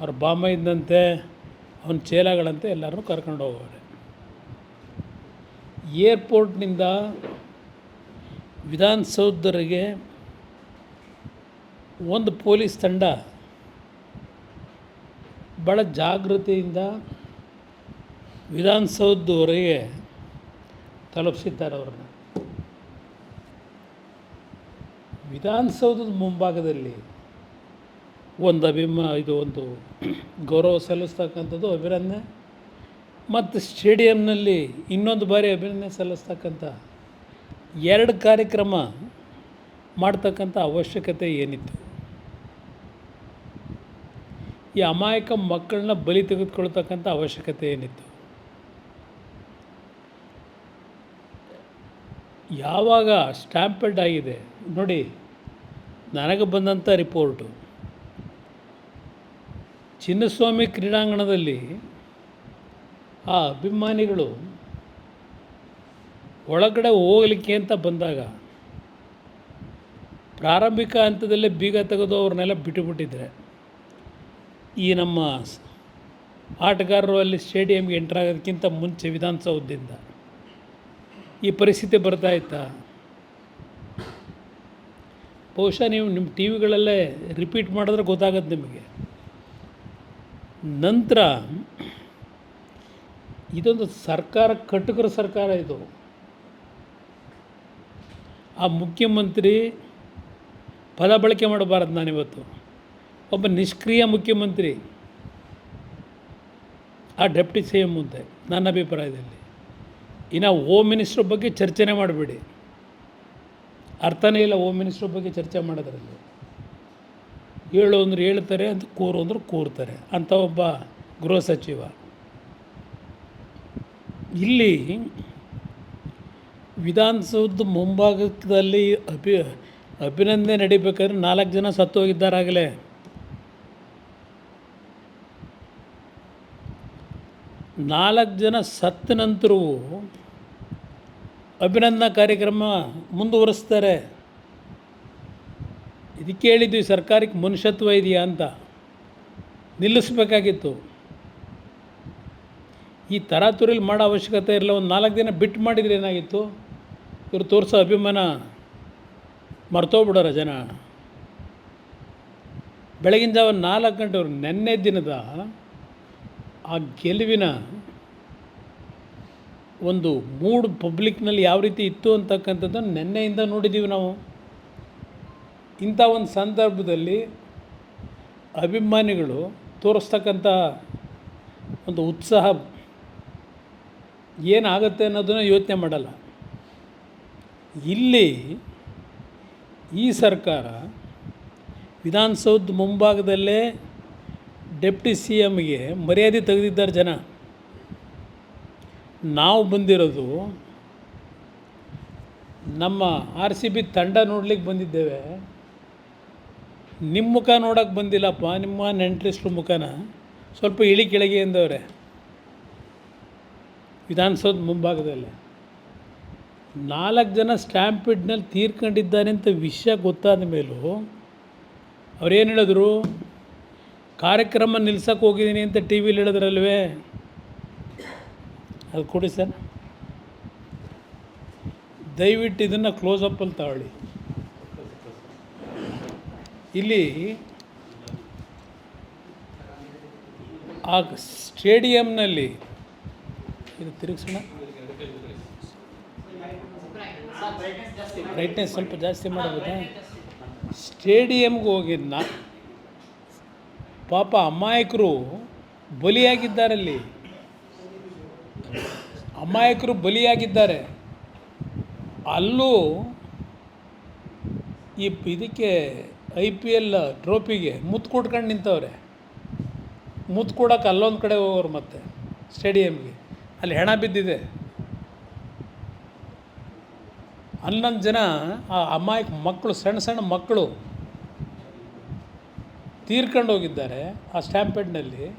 ಅವ್ರ ಬಾಮ ಇದ್ದಂತೆ, ಅವನ ಚೇಲಾಗಳಂತೆ ಎಲ್ಲರನ್ನೂ ಕರ್ಕೊಂಡು ಹೋಗೋರೆ ಏರ್ಪೋರ್ಟ್ನಿಂದ ವಿಧಾನಸೌಧರಿಗೆ ಒಂದು ಪೊಲೀಸ್ ತಂಡ ಭಾಳ ಜಾಗೃತಿಯಿಂದ ವಿಧಾನಸೌಧವರೆಗೆ ತಲುಪಿಸಿದ್ದಾರೆ ಅವ್ರನ್ನ. ವಿಧಾನಸೌಧದ ಮುಂಭಾಗದಲ್ಲಿ ಒಂದು ಅಭಿಮ, ಇದು ಒಂದು ಗೌರವ ಸಲ್ಲಿಸ್ತಕ್ಕಂಥದ್ದು ಅಭಿನಂದನೆ. ಮತ್ತು ಸ್ಟೇಡಿಯಂನಲ್ಲಿ ಇನ್ನೊಂದು ಬಾರಿ ಅಭಿನಂದನೆ ಸಲ್ಲಿಸ್ತಕ್ಕಂಥ ಎರಡು ಕಾರ್ಯಕ್ರಮ ಮಾಡ್ತಕ್ಕಂಥ ಅವಶ್ಯಕತೆ ಏನಿತ್ತು? ಈ ಅಮಾಯಕ ಮಕ್ಕಳನ್ನ ಬಲಿ ತೆಗೆದುಕೊಳ್ತಕ್ಕಂಥ ಅವಶ್ಯಕತೆ ಏನಿತ್ತು? ಯಾವಾಗ ಸ್ಟ್ಯಾಂಪೆಡ್ ಆಗಿದೆ? ನೋಡಿ, ನನಗೆ ಬಂದಂಥ ರಿಪೋರ್ಟು. ಚಿನ್ನಸ್ವಾಮಿ ಕ್ರೀಡಾಂಗಣದಲ್ಲಿ ಆ ಅಭಿಮಾನಿಗಳು ಒಳಗಡೆ ಹೋಗಲಿಕ್ಕೆ ಅಂತ ಬಂದಾಗ ಪ್ರಾರಂಭಿಕ ಹಂತದಲ್ಲೇ ಬೀಗ ತೆಗೆದು ಅವ್ರನ್ನೆಲ್ಲ ಬಿಟ್ಟುಬಿಟ್ಟಿದ್ರೆ ಈ ನಮ್ಮ ಆಟಗಾರರು ಅಲ್ಲಿ ಸ್ಟೇಡಿಯಂಗೆ ಎಂಟ್ರ್ ಆಗೋದಕ್ಕಿಂತ ಮುಂಚೆ ವಿಧಾನಸೌಧದಿಂದ ಈ ಪರಿಸ್ಥಿತಿ ಬರ್ತಾ ಇತ್ತಾ? ಬಹುಶಃ ನೀವು ನಿಮ್ಮ ಟಿ ವಿಗಳಲ್ಲೇ ರಿಪೀಟ್ ಮಾಡಿದ್ರೆ ಗೊತ್ತಾಗತ್ತೆ ನಿಮಗೆ. ನಂತರ ಇದೊಂದು ಸರ್ಕಾರ, ಕಟುಕರ ಸರ್ಕಾರ ಇದು. ಆ ಮುಖ್ಯಮಂತ್ರಿ ಫಲ ಬಳಕೆ ಮಾಡಬಾರದು ನಾನಿವತ್ತು. ಒಬ್ಬ ನಿಷ್ಕ್ರಿಯ ಮುಖ್ಯಮಂತ್ರಿ, ಆ ಡೆಪ್ಟಿ ಸಿ ಎಂ ಮುಂದೆ, ನನ್ನ ಅಭಿಪ್ರಾಯದಲ್ಲಿ. ಇನ್ನು ಹೋಮ್ ಮಿನಿಸ್ಟ್ರ್ ಬಗ್ಗೆ ಚರ್ಚೆನೇ ಮಾಡಬೇಡಿ. ಅರ್ಥನೇ ಇಲ್ಲ ಹೋಮ್ ಮಿನಿಸ್ಟ್ರ್ ಬಗ್ಗೆ ಚರ್ಚೆ ಮಾಡೋದ್ರಲ್ಲಿ. ಹೇಳು ಅಂದ್ರೆ ಹೇಳ್ತಾರೆ ಅಂತ ಕೂರು ಅಂದ್ರೆ ಕೂರ್ತಾರೆ ಅಂಥ ಒಬ್ಬ ಗೃಹ ಸಚಿವ. ಇಲ್ಲಿ ವಿಧಾನಸೌಧದ ಮುಂಭಾಗದಲ್ಲಿ ಅಭಿ, ಅಭಿನಂದನೆ ನಡಿಬೇಕಾದ್ರೆ ನಾಲ್ಕು ಜನ ಸತ್ತು ಹೋಗಿದ್ದಾರಾಗಲೇ ನಾಲ್ಕು ಜನ ಸತ್ತ ನಂತರವೂ ಅಭಿನಂದನಾ ಕಾರ್ಯಕ್ರಮ ಮುಂದುವರಿಸ್ತಾರೆ. ಇದಕ್ಕೆ ಹೇಳಿದ್ವಿ ಸರ್ಕಾರಕ್ಕೆ ಮನುಷ್ಯತ್ವ ಇದೆಯಾ ಅಂತ ನಿಲ್ಲಿಸ್ಬೇಕಾಗಿತ್ತು. ಈ ತರಾತುರಿಲಿ ಮಾಡೋ ಅವಶ್ಯಕತೆ ಇರಲಿಲ್ಲ ಒಂದು ನಾಲ್ಕು ದಿನ ಬಿಟ್ಟು ಮಾಡಿದರೆ ಏನಾಗಿತ್ತು? ಇವ್ರು ತೋರಿಸೋ ಅಭಿಮಾನ ಮರ್ತೋಗ್ಬಿಡೋರ ಜನ. ಬೆಳಗಿನ ಜಾವ ನಾಲ್ಕು ಗಂಟೆವ್ರು ನೆನ್ನೆ ದಿನದ ಆ ಗೆಲುವಿನ ಒಂದು ಮೂಡ್ ಪಬ್ಲಿಕ್ನಲ್ಲಿ ಯಾವ ರೀತಿ ಇತ್ತು ಅಂತಕ್ಕಂಥದ್ದನ್ನು ನೆನ್ನೆಯಿಂದ ನೋಡಿದ್ದೀವಿ ನಾವು. ಇಂಥ ಒಂದು ಸಂದರ್ಭದಲ್ಲಿ ಅಭಿಮಾನಿಗಳು ತೋರಿಸ್ತಕ್ಕಂಥ ಒಂದು ಉತ್ಸಾಹ ಏನಾಗುತ್ತೆ ಅನ್ನೋದನ್ನು ಯೋಚನೆ ಮಾಡಲ್ಲ. ಇಲ್ಲಿ ಈ ಸರ್ಕಾರ ವಿಧಾನಸೌಧ ಮುಂಭಾಗದಲ್ಲೇ ಡೆಪ್ಟಿ ಸಿ ಎಮ್ಗೆ ಮರ್ಯಾದೆ ತೆಗೆದಿದ್ದಾರೆ ಜನ. ನಾವು ಬಂದಿರೋದು ನಮ್ಮ ಆರ್ ಸಿ ಬಿ ತಂಡ ನೋಡ್ಲಿಕ್ಕೆ ಬಂದಿದ್ದೇವೆ. ನಿಮ್ಮ ಮುಖ ನೋಡೋಕ್ಕೆ ಬಂದಿಲ್ಲಪ್ಪ, ನಿಮ್ಮ ನೆಂಟ್ರಿಸ್ಟ್ರ ಮುಖನ ಸ್ವಲ್ಪ ಇಳಿ ಕೆಳಗೆ ಎಂದವ್ರೆ. ವಿಧಾನಸೌಧ ಮುಂಭಾಗದಲ್ಲಿ. ನಾಲ್ಕು ಜನ ಸ್ಟ್ಯಾಂಪಿಡ್ನಲ್ಲಿ ತೀರ್ಕೊಂಡಿದ್ದಾನೆ ಅಂತ ವಿಷಯ ಗೊತ್ತಾದ ಮೇಲೂ ಅವ್ರೇನು ಹೇಳಿದ್ರು? ಕಾರ್ಯಕ್ರಮ ನಿಲ್ಸಕ್ಕೆ ಹೋಗಿದ್ದೀನಿ ಅಂತ ಟಿ ವಿಲಿ ಹೇಳಿದ್ರಲ್ವೇ? ಅದು ಕೊಡಿ ಸರ್. ದಯವಿಟ್ಟು ಇದನ್ನು ಕ್ಲೋಸಪ್ಪಲ್ಲಿ ತಗೊಳ್ಳಿ. ಇಲ್ಲಿ ಆ ಸ್ಟೇಡಿಯಂನಲ್ಲಿ ಇದು ತಿರುಗಿಸೋಣ. ಬ್ರೈಟ್ನೆಸ್ ಸ್ವಲ್ಪ ಜಾಸ್ತಿ ಮಾಡಬಹುದಾ ಸ್ಟೇಡಿಯಂಗೆ ಹೋಗಿದ್ನ. ಪಾಪ ಅಮಾಯಕರು ಬಲಿಯಾಗಿದ್ದಾರಲ್ಲಿ ಅಮಾಯಕರು ಬಲಿಯಾಗಿದ್ದಾರೆ. ಅಲ್ಲೂ ಈ ಇದಕ್ಕೆ ಐ ಪಿ ಎಲ್ ಟ್ರೋಫಿಗೆ ಮುತ್ತು ಕೊಟ್ಕೊಂಡು ನಿಂತವ್ರೆ. ಮುತ್ತು ಕೊಡೋಕೆ ಅಲ್ಲೊಂದು ಕಡೆ ಹೋಗೋರು ಮತ್ತೆ ಸ್ಟೇಡಿಯಮ್ಗೆ ಅಲ್ಲಿ ಹೆಣ ಬಿದ್ದಿದೆ. ಹನ್ನೊಂದು ಜನ ಆ ಅಮಾಯಕ ಮಕ್ಕಳು ಸಣ್ಣ ಸಣ್ಣ ಮಕ್ಕಳು ತೀರ್ಕೊಂಡು ಹೋಗಿದ್ದಾರೆ ಆ ಸ್ಟ್ಯಾಂಪೇಡ್ನಲ್ಲಿ.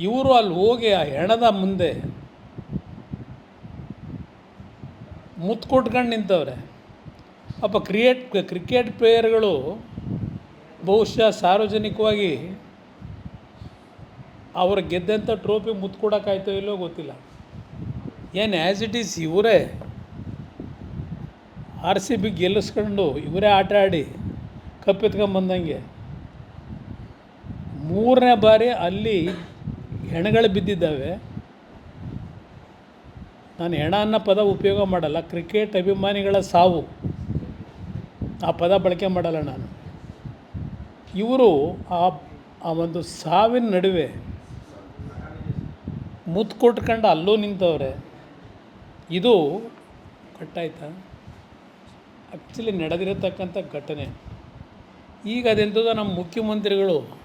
ಇವರು ಅಲ್ಲಿ ಹೋಗಿ ಆ ಹೆಣದ ಮುಂದೆ ಮುತ್ತು ಕೊಟ್ಕೊಂಡು ನಿಂತವ್ರೆ. ಪಾಪ ಕ್ರಿಯೇಟ್, ಕ್ರಿಕೆಟ್ ಪ್ಲೇಯರ್ಗಳು ಬಹುಶಃ ಸಾರ್ವಜನಿಕವಾಗಿ ಅವರು ಗೆದ್ದಂಥ ಟ್ರೋಫಿ ಮುತ್ತು ಕೊಡೋಕ್ಕಾಯ್ತೋ ಇಲ್ಲೋ ಗೊತ್ತಿಲ್ಲ. ಏನು ಆ್ಯಸ್ ಇಟ್ ಈಸ್ ಇವರೇ ಆರ್ ಸಿ ಬಿ ಗೆಲ್ಲಿಸ್ಕೊಂಡು ಇವರೇ ಆಟ ಆಡಿ ಕಪ್ಪೆತ್ಕೊಂಬಂದಂಗೆ ಮೂರನೇ ಬಾರಿ ಅಲ್ಲಿ ಹೆಣಗಳು ಬಿದ್ದಿದ್ದಾವೆ. ನಾನು ಹೆಣ ಅನ್ನೋ ಪದ ಉಪಯೋಗ ಮಾಡಲ್ಲ, ಕ್ರಿಕೆಟ್ ಅಭಿಮಾನಿಗಳ ಸಾವು. ಆ ಪದ ಬಳಕೆ ಮಾಡಲ್ಲ ನಾನು. ಇವರು ಆ ಆ ಒಂದು ಸಾವಿನ ನಡುವೆ ಮುತ್ತು ಕೊಟ್ಕೊಂಡು ಅಲ್ಲೂ ನಿಂತವ್ರೆ. ಇದು ಕಟ್ಟಾಯ್ತಾ? ಆ್ಯಕ್ಚುಲಿ ನಡೆದಿರತಕ್ಕಂಥ ಘಟನೆ. ಈಗ ಅದೆಂಥದ್ದು ನಮ್ಮ ಮುಖ್ಯಮಂತ್ರಿಗಳು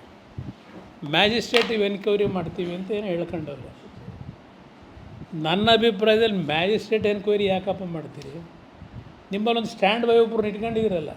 ಮ್ಯಾಜಿಸ್ಟ್ರೇಟಿವ್ ಎನ್ಕ್ವೈರಿ ಮಾಡ್ತೀವಿ ಅಂತ ಏನು ಹೇಳ್ಕೊಂಡವ್ರೆ. ನನ್ನ ಅಭಿಪ್ರಾಯದಲ್ಲಿ ಮ್ಯಾಜಿಸ್ಟ್ರೇಟ್ ಎನ್ಕ್ವೈರಿ ಯಾಕಪ್ಪ ಮಾಡ್ತೀರಿ? ನಿಮ್ಮಲ್ಲೊಂದು ಸ್ಟ್ಯಾಂಡ್ ಬೈ ಒಬ್ಬರು ಇಟ್ಕೊಂಡಿದ್ದೀರಲ್ಲ.